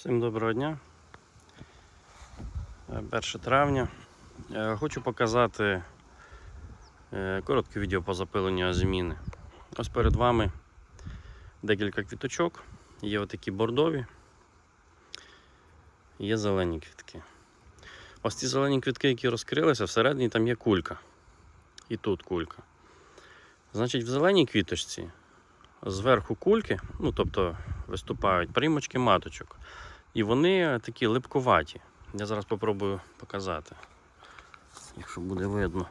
Всім доброго дня. Е, 1 травня. Е, Хочу показати е, коротке відео по запиленню азіміни. Ось перед вами декілька квіточок. Є отакі бордові, є зелені квітки. Ось ці зелені квітки, які розкрилися, всередині там є кулька. І тут кулька. Значить, в зеленій квіточці зверху кульки, ну тобто виступають примочки маточок. І вони такі липкуваті. Я зараз спробую показати, якщо буде видно.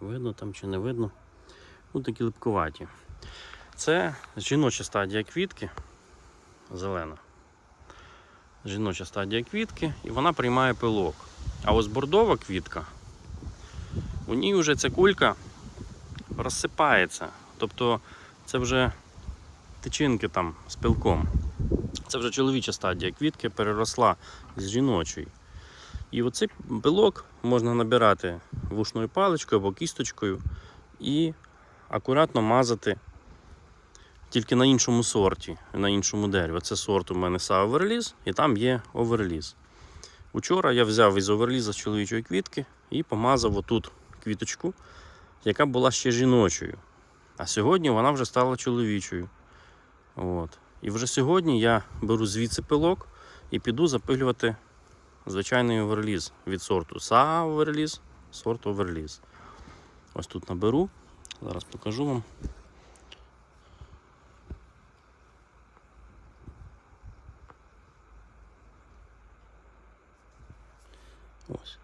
Видно там чи не видно. Ну такі липкуваті. Це жіноча стадія квітки, зелена. Жіноча стадія квітки, і вона приймає пилок. А ось бордова квітка, у ній вже ця кулька розсипається. Тобто це вже тичинки там з пилком. Це вже чоловіча стадія квітки переросла з жіночої. І оцей пилок можна набирати вушною паличкою або кісточкою і акуратно мазати тільки на іншому сорті, на іншому дереві. Це сорт у мене са оверліз, і там є оверліз. Учора я взяв із оверліза чоловічої квітки і помазав отут квіточку, яка була ще жіночою. А сьогодні вона вже стала чоловічою. От. І вже сьогодні я беру звідси пилок і піду запилювати звичайний оверліз від сорту са оверліз, сорт оверліз. Ось тут наберу. Зараз покажу вам. Ось.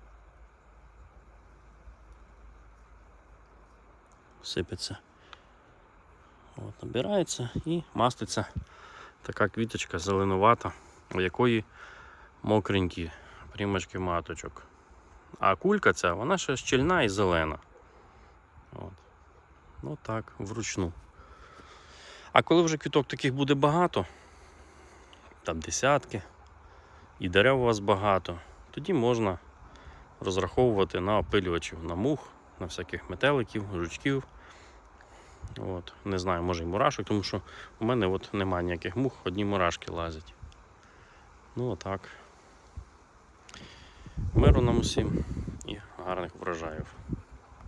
Сипеться. От, набирається і маститься така квіточка зеленувата, у якої мокренькі примочки маточок. А кулька ця, вона ще щільна і зелена. От. Ну так, вручну. А коли вже квіток таких буде багато, там десятки, і дерев у вас багато, тоді можна розраховувати на опилювачів, на мух, на всяких метеликів, жучків. От. Не знаю, може і мурашок, тому що у мене от немає ніяких мух, одні мурашки лазять. Ну отак. Миру нам усім і гарних врожаїв.